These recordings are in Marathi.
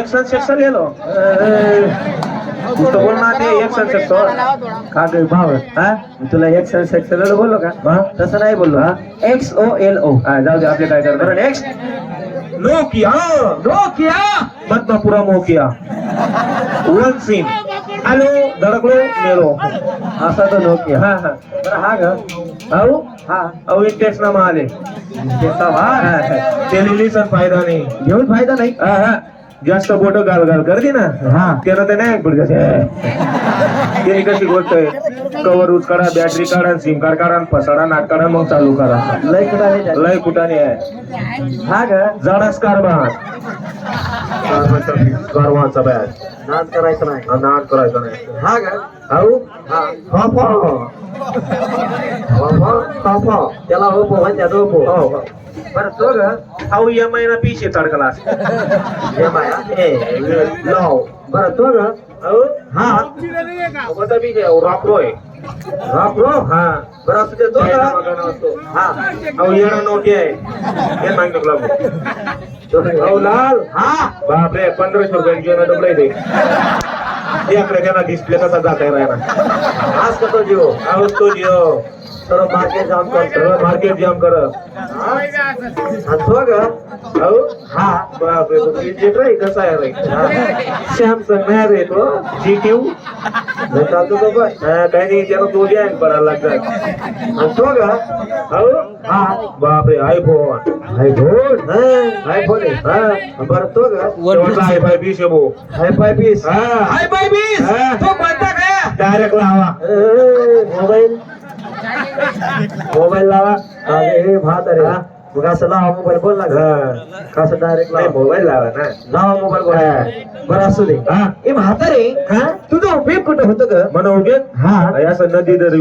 एक सन सेक्शन ले लो तू तो बोल ना ते एक सन सेक्शन का ग भाव हा? तुला एक सन सेक्शन बोललो का? हा? तसं नाही बोललो हा? एक्स ओ एल ओ हा जाऊ दे आपले काय करणार नेक्स्ट नोकिया नोकिया. बदनापुरा मोकिया. वन सिम आलो धडकलो मेलो. असा तो नोकिया. हा हा. हा ग. अहो हा. अहो एक टेक्स्ट नामा आले त्याचा वा टेलिव्हिजन फायदा नाही. घेऊन फायदा नाही. हा, हा. जास्त बोट गाल गाल करते ना हा. त्यानं ते नाही पुढे त्याने कशी गोष्ट आहे कवर यूज करा बॅटरी काढा सिम कार्ड काढा फसाडा नाट काढा मग चालू करा. लय कुठं? लय कुठाने आहे. हा ग जाडाच कारभार. कारभारचा बॅग. नाद करायचं नाही. नाट करायचा नाही. हा ग अहो हा. त्याला ओपो म्हणतात ओपो हो, हो. बरं तो ग अहो या आय ना चढकला हे एम आय लाव. बरं तो ग अहो हा. कोणता पिशे आहे. रापरो हा. बरं असू दे तो ग हा. अहो येणा नोटी आहे. हे मागणं लागू अहो लाल. हा. बापरे पंधराशे रुपये जेवण डबडे ते त्यांना डिस्प्ले कसा जाता राहिला? आज कसं जीव अहो तो जिओ. तर मार्केट जाम करतो सगळं मार्केट जाम कर. तो ग. अहो हा बापरे तो क्रिकेट रे कसा आहे रे? सॅमसंग नाही रे तो. जी लय चालतो तो पण काही नाही त्याला दोन्ही आहे पडायला लागतात. तो ग अहो हा बापरे आयफोन आयफोन आयफोन आहे हा. बरं तो ग हाय फाय पीस भाऊ. हाय फाय हा. हाय फाय हा. तो कोणता काय डायरेक्ट लावा. मोबाईल. मोबाईल लावा. अरे भात अरे. मग असं लावा मोबाईल. बोल ना. हा. कसं डायरेक्ट लावा. मोबाईल लावा ना. लावा मोबाईल बोल. हा. बरं असू दे. हा. ए म्हातारे हा? तुझं उपयोग कुठं होतं ग? म्हणा उगे हा. असं नदी दर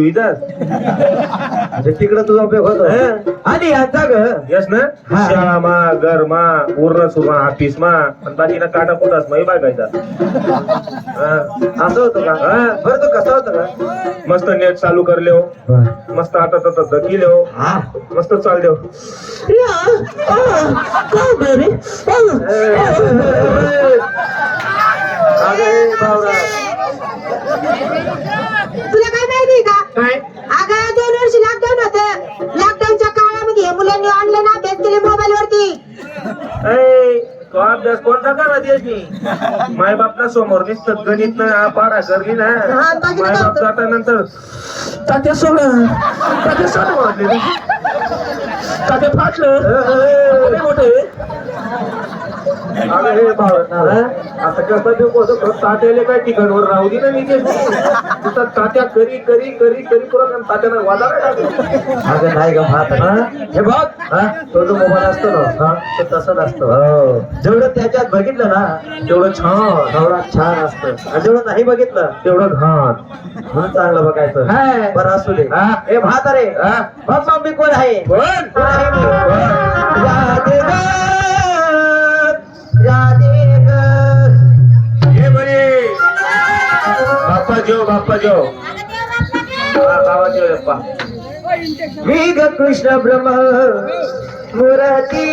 म्हणजे तिकडं तुझा उपयोग होतो. हा. आणि आता ग? यस ना? हा. शाळा मा घर मा पूर्ण सुमा ऑफिस मा आणि बाकीना काटा कुठास मै बघायचा हा. असं होतं का? हा. बरं तो कसं होतं का मस्त नेट चालू करले हो मस्त आता तसं दकिले हो हा मस्त चाल देव हे बावरा. तुला काय माहिती का काय अगं दोन वर्ष लॉकडाऊन होतं. लॉकडाऊनच्या काळामध्ये हे मुलांनी ऑनलाईन अभ्यास केले मोबाईल वरती. ऐ, तो अभ्यास कोणता करा देशी माय बापना समोर दिसत गणित ना पाडा करली ना. हा, बाकी माय बाप? जाता नंतर तात्या सोड तात्या सोड म्हटले तात्या फाटलं. मोठे अरे हे बावळा, आता कसं देऊ कसं तात्याले काय ठिकाणवर राहू दे ना मी ते तिथं तात्या करी करी करी करी करून तात्याला वादा. अगं नाही ग म्हातारा हे बघ हा? तो जो मोबाईल असतो ना हा तो तसंच असतो हो. जेवढं त्याच्यात बघितलं ना तेवढं छान तेवढा छान असतं आणि जेवढं नाही बघितलं तेवढं घाण म्हणून चांगलं बघायचं. बरं असू दे हा. हे म्हातारे हा? बघ मम्मी कोण आहे कोण? कोण आहे जो जेव बाप्पा जेव हा गावा बाप्पा. मी कृष्ण ब्रह्म मुराती